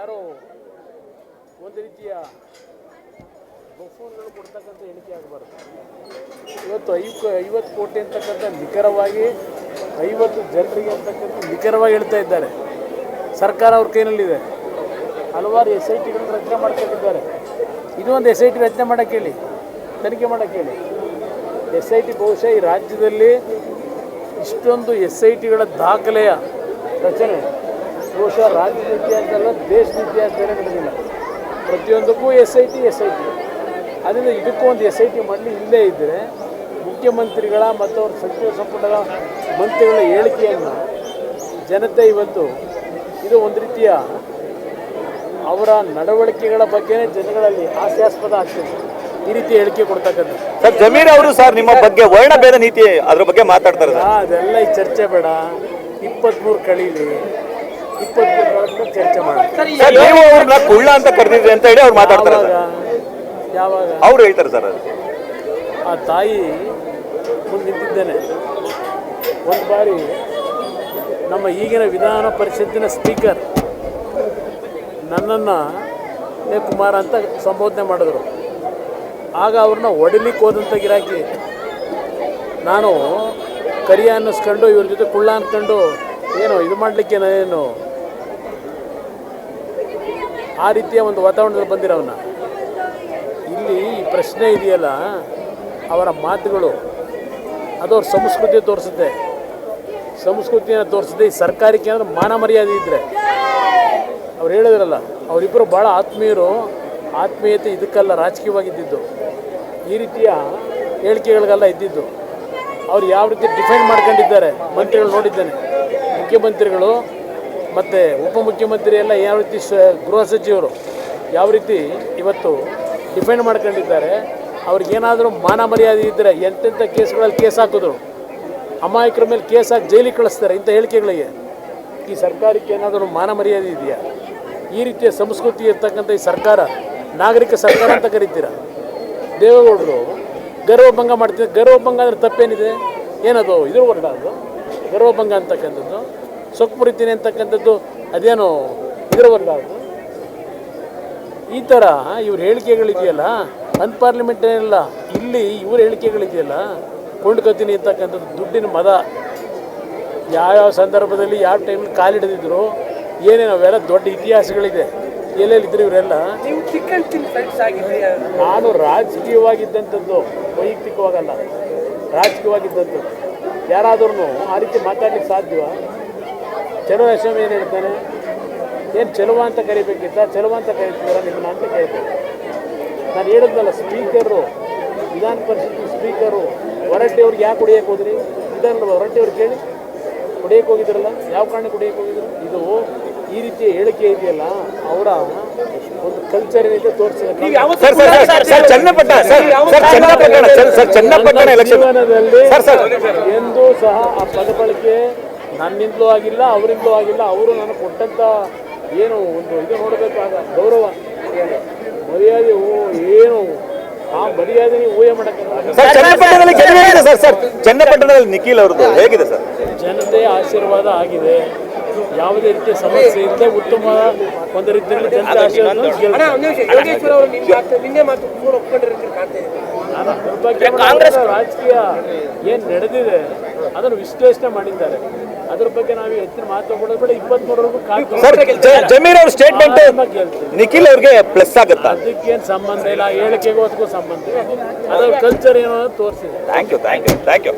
ಯಾರೋ ಒಂದು ರೀತಿಯ ಬಫೂನ್ಗಳು ಕೊಡ್ತಕ್ಕಂಥ ಎಣಿಕೆ ಆಗಬಾರ್ದು. ಇವತ್ತು ಐದು ಐವತ್ತು ಕೋಟಿ ಅಂತಕ್ಕಂಥ ನಿಖರವಾಗಿ ಐವತ್ತು ಜನರಿಗೆ ಅಂತಕ್ಕಂಥ ನಿಖರವಾಗಿ ಹೇಳ್ತಾ ಇದ್ದಾರೆ. ಸರ್ಕಾರ ಅವ್ರ ಕೈನಲ್ಲಿದೆ. ಹಲವಾರು ಎಸ್ ಐ ಟಿಗಳನ್ನು ರಚನೆ ಮಾಡ್ಕೊಂಡಿದ್ದಾರೆ. ಇದು ಒಂದು ಎಸ್ ಐ ಟಿ ರಚನೆ ಮಾಡೋಕ್ಕೆ ಹೇಳಿ, ತನಿಖೆ ಮಾಡೋಕ್ಕೆ ಹೇಳಿ. ಎಸ್ ಐ ಟಿ ಬಹುಶಃ ಈ ರಾಜ್ಯದಲ್ಲಿ ಇಷ್ಟೊಂದು ಎಸ್ ಐ ಟಿಗಳ ದಾಖಲೆಯ ರಚನೆ. ಬಹುಶಃ ರಾಜ್ಯದ ಇತಿಹಾಸದಲ್ಲ ದೇಶದ ಬೇರೆ ನಡೆದಿಲ್ಲ ಪ್ರತಿಯೊಂದಕ್ಕೂ S I T S I T ಅದರಿಂದ ಇದಕ್ಕೂ ಒಂದು ಎಸ್ ಐ ಟಿ ಮಾಡಲಿ ಇಲ್ಲೇ ಇದ್ದರೆ ಮುಖ್ಯಮಂತ್ರಿಗಳ ಮತ್ತು ಅವ್ರ ಸಚಿವ ಸಂಪುಟದ ಮಂತ್ರಿಗಳ ಹೇಳಿಕೆಯನ್ನು ಜನತೆ ಇವತ್ತು ಇದು ಒಂದು ರೀತಿಯ ಅವರ ನಡವಳಿಕೆಗಳ ಬಗ್ಗೆನೇ ಜನಗಳಲ್ಲಿ ಹಾಸ್ಯಾಸ್ಪದ ಆಗ್ತದೆ. ಈ ರೀತಿ ಹೇಳಿಕೆ ಕೊಡ್ತಕ್ಕಂಥ ಸರ್ ಜಮೀರ್ ಅವರು ಸರ್ ನಿಮ್ಮ ಬಗ್ಗೆ ವರ್ಣಭೇದ ನೀತಿ ಅದ್ರ ಬಗ್ಗೆ ಮಾತಾಡ್ತಾರೆ ಅದೆಲ್ಲ ಈ ಚರ್ಚೆ ಬೇಡ. ಇಪ್ಪತ್ತ್ಮೂರು ಕಳೀಲಿ. ಚರ್ಚೆ ಸರ್ ನೀವು ಅವ್ರನ್ನ ಕುಳ್ಳ ಅಂತ ಕರೆದಿದ್ರಿ ಅಂತ ಹೇಳಿ ಅವ್ರು ಮಾತಾಡ್ತಾರೆ ಯಾವಾಗ ಅವ್ರು ಹೇಳ್ತಾರೆ ಸರ್ ಅದು. ಆ ತಾಯಿ ಮುಂದೆ ನಿಂತಿದ್ದೇನೆ. ಒಂದು ಬಾರಿ ನಮ್ಮ ಈಗಿನ ವಿಧಾನ ಪರಿಷತ್ತಿನ ಸ್ಪೀಕರ್ ನನ್ನನ್ನು ಏ ಕುಮಾರ ಅಂತ ಸಂಬೋಧನೆ ಮಾಡಿದ್ರು. ಆಗ ಅವ್ರನ್ನ ಒಡಲಿಕ್ಕೆ ಹೋದಂಥ ಗಿರಾಕಿ. ನಾನು ಕರಿಯ ಅನ್ನಿಸ್ಕೊಂಡು ಇವ್ರ ಜೊತೆ ಕುಳ್ಳ ಅಂದ್ಕೊಂಡು ಏನು ಇದು ಮಾಡಲಿಕ್ಕೆ ಏನು ಆ ರೀತಿಯ ಒಂದು ವಾತಾವರಣದಲ್ಲಿ ಬಂದಿರೋವನ್ನ ಇಲ್ಲಿ ಈ ಪ್ರಶ್ನೆ ಇದೆಯಲ್ಲ, ಅವರ ಮಾತುಗಳು, ಅದು ಅವ್ರ ಸಂಸ್ಕೃತಿ ತೋರಿಸುತ್ತೆ. ಸಂಸ್ಕೃತಿಯನ್ನು ತೋರಿಸುತ್ತೆ ಈ ಸರ್ಕಾರಕ್ಕೆ ಏನಾದರೂ ಮಾನ ಮರ್ಯಾದೆ ಇದ್ದರೆ ಅವ್ರು ಹೇಳಿದ್ರಲ್ಲ ಅವರಿಬ್ಬರು ಭಾಳ ಆತ್ಮೀಯರು, ಆತ್ಮೀಯತೆ ಇದಕ್ಕೆಲ್ಲ ರಾಜಕೀಯವಾಗಿದ್ದಿದ್ದು. ಈ ರೀತಿಯ ಹೇಳಿಕೆಗಳಿಗೆಲ್ಲ ಇದ್ದಿದ್ದು. ಅವ್ರು ಯಾವ ರೀತಿ ಡಿಫೆಂಡ್ ಮಾಡ್ಕೊಂಡಿದ್ದಾರೆ, ಮಂತ್ರಿಗಳು ನೋಡಿದ್ದೇನೆ. ಮುಖ್ಯಮಂತ್ರಿಗಳು ಮತ್ತು ಉಪಮುಖ್ಯಮಂತ್ರಿ ಎಲ್ಲ ಯಾವ ರೀತಿ ಸ, ಗೃಹ ಸಚಿವರು ಯಾವ ರೀತಿ ಇವತ್ತು ಡಿಫೆಂಡ್ ಮಾಡ್ಕೊಂಡಿದ್ದಾರೆ ಅವ್ರಿಗೇನಾದರೂ ಮಾನ ಮರ್ಯಾದೆ ಇದ್ದರೆ ಎಂತೆಂಥ ಕೇಸ್ಗಳಲ್ಲಿ ಕೇಸ್ ಹಾಕಿದ್ರು? ಅಮಾಯಕರ ಮೇಲೆ ಕೇಸ್ ಹಾಕಿ ಜೈಲಿಗೆ ಕಳಿಸ್ತಾರೆ ಇಂಥ ಹೇಳಿಕೆಗಳಿಗೆ. ಈ ಸರ್ಕಾರಕ್ಕೆ ಏನಾದರೂ ಮಾನ ಮರ್ಯಾದೆ ಇದೆಯಾ? ಈ ರೀತಿಯ ಸಂಸ್ಕೃತಿ ಇರ್ತಕ್ಕಂಥ ಈ ಸರ್ಕಾರ, ನಾಗರಿಕ ಸರ್ಕಾರ ಅಂತ ಕರಿತೀರ? ದೇವೇಗೌಡರು ಗರ್ವಭಂಗ ಮಾಡ್ತಿದ್ದಾರೆ. ಗರ್ವಭಂಗ ಅಂದರೆ ತಪ್ಪೇನಿದೆ? ಏನದು ಇದ್ರ ಹೊರಡ ಅದು? ಗರ್ವಭಂಗ ಅಂತಕ್ಕಂಥದ್ದು? ಸೊಕ್ಕು ಮುರಿತೀನಿ ಅಂತಕ್ಕಂಥದ್ದು ಅದೇನು ಇದ್ರ ವರ್ಡ ಅದು ಈ ಥರ ಇವ್ರ ಹೇಳಿಕೆಗಳಿದೆಯಲ್ಲ ಅನ್ಪಾರ್ಲಿಮೆಂಟ್ ಏನಿಲ್ಲ ಇಲ್ಲಿ ಇವ್ರ ಹೇಳಿಕೆಗಳಿದೆಯಲ್ಲ ಕೊಂಡ್ಕೊತೀನಿ ಅಂತಕ್ಕಂಥದ್ದು ದುಡ್ಡಿನ ಮದ. ಯಾವ್ಯಾವ ಸಂದರ್ಭದಲ್ಲಿ ಯಾವ ಟೈಮಲ್ಲಿ ಕಾಲಿಡದಿದ್ರು ಏನೇನು ಅವೆಲ್ಲ ದೊಡ್ಡ ಇತಿಹಾಸಗಳಿದೆ. ಎಲ್ಲೆಲ್ಲಿದ್ರು ಇವರೆಲ್ಲ ನಾನು ರಾಜಕೀಯವಾಗಿದ್ದಂಥದ್ದು ವೈಯಕ್ತಿಕವಾಗಲ್ಲ ರಾಜಕೀಯವಾಗಿದ್ದಂಥದ್ದು. ಯಾರಾದ್ರೂ ಆ ರೀತಿ ಮಾತಾಡ್ಲಿಕ್ಕೆ ಸಾಧ್ಯವ ಚಲೋ ಹೆಸರು ಏನು ಹೇಳ್ತಾನೆ ಏನು ಚೆಲುವ ಅಂತ ಕರಿಬೇಕಿತ್ತ? ಚೆಲುವ ಅಂತ ಕರಿತೀರ ನಿಮ್ಮನ್ನ ಅಂತ ಕೇಳ್ತೇನೆ ನಾನು ಹೇಳಿದ್ನಲ್ಲ ಸ್ಪೀಕರು ವಿಧಾನ ಪರಿಷತ್ ಸ್ಪೀಕರು ಹೊರಟ್ಟಿಯವ್ರಿಗೆ ಯಾಕೆ ಹೊಡಿಯಕ್ಕೆ ಹೋದ್ರಿ? ವಿಧಾನ ಹೊರಟ್ಟಿಯವ್ರು ಕೇಳಿ. ಕುಡಿಯಕ್ಕೆ ಹೋಗಿದ್ರಲ್ಲ? ಯಾವ ಕಾರಣಕ್ಕೆ ಕುಡಿಯಕ್ಕೆ ಹೋಗಿದ್ರು? ಇದು ಈ ರೀತಿಯ ಹೇಳಿಕೆ ಇದೆಯಲ್ಲ ಅವರ ಒಂದು ಕಲ್ಚರ್ ಏನಿದೆ ತೋರಿಸಿದ್ರು ಎಂದು sir sir sir Channapatna sir sir sir sir election sir sir. ಎಂದೂ ಸಹ ಆ ಪದ ಬಳಕೆ ನನ್ನಿಂದಲೂ ಆಗಿಲ್ಲ ಅವರಿಂದಲೂ ಆಗಿಲ್ಲ ಅವರು ನನಗೆ ಕೊಟ್ಟಂಥ ಏನು ಒಂದು ಇದು ನೋಡಬೇಕಾದ ಗೌರವ ಮರ್ಯಾದೆ ಓ- ಏನು? ಆ ಮರ್ಯಾದೆ ನೀವು ಊಹೆ ಮಾಡೋಕ್ಕಾಗಲ್ಲ ಸರ್ ಚನ್ನಪಟ್ಟಣದಲ್ಲಿ ಗೆಲುವಿದೆ ಸರ್ ಸರ್ ಚನ್ನಪಟ್ಟಣದಲ್ಲಿ ನಿಖಿಲ್ ಅವ್ರದ್ದು ಹೇಗಿದೆ ಸರ್? ಜನತೆಯ ಆಶೀರ್ವಾದ ಆಗಿದೆ. ಯಾವುದೇ ರೀತಿಯ ಸಮಸ್ಯೆ ಇಲ್ಲದೆ ಉತ್ತಮ ಒಂದು ರೀತಿಯಲ್ಲಿ ಜನತೆ ಆಶೀರ್ವಾದ ಅಣ್ಣ ಒಂದು ನಿಮಿಷ ಯೋಗೇಶ್ವರ ಅವರು ನಿಮ್ಮ ಮಾತು ನಿನ್ನೆ ಮಾತು ಪೂರ ಒಪ್ಕೊಂಡಿರೋದು ಇದೆ. ನಾನು ಕಾಂಗ್ರೆಸ್ ರಾಜಕೀಯ ಏನು ನಡೆದಿದೆ ಅದನ್ನು ವಿಶ್ಲೇಷಣೆ ಮಾಡಿದ್ದಾರೆ. ಅದ್ರ ಬಗ್ಗೆ ನಾವು ಹೆಚ್ಚಿನ ಮಾತು ಕೊಡೋದು ಬೇಡ. ಇಪ್ಪತ್ಮೂರವರೆಗೂ ಸರ್ ಜಮೀರ್ ಅವ್ರ ಸ್ಟೇಟ್ಮೆಂಟ್ ನಿಖಿಲ್ ಅವ್ರಿಗೆ ಪ್ಲಸ್ ಆಗುತ್ತಾ? ಅದಕ್ಕೇನು ಸಂಬಂಧ ಇಲ್ಲ ಹೇಳಿಕೆಗೂ ಅದಕ್ಕೂ ಸಂಬಂಧ ಇಲ್ಲ. ಅದ್ರ ಕಲ್ಚರ್ ಏನೋ ತೋರಿಸಿದೆ. Thank you thank you thank you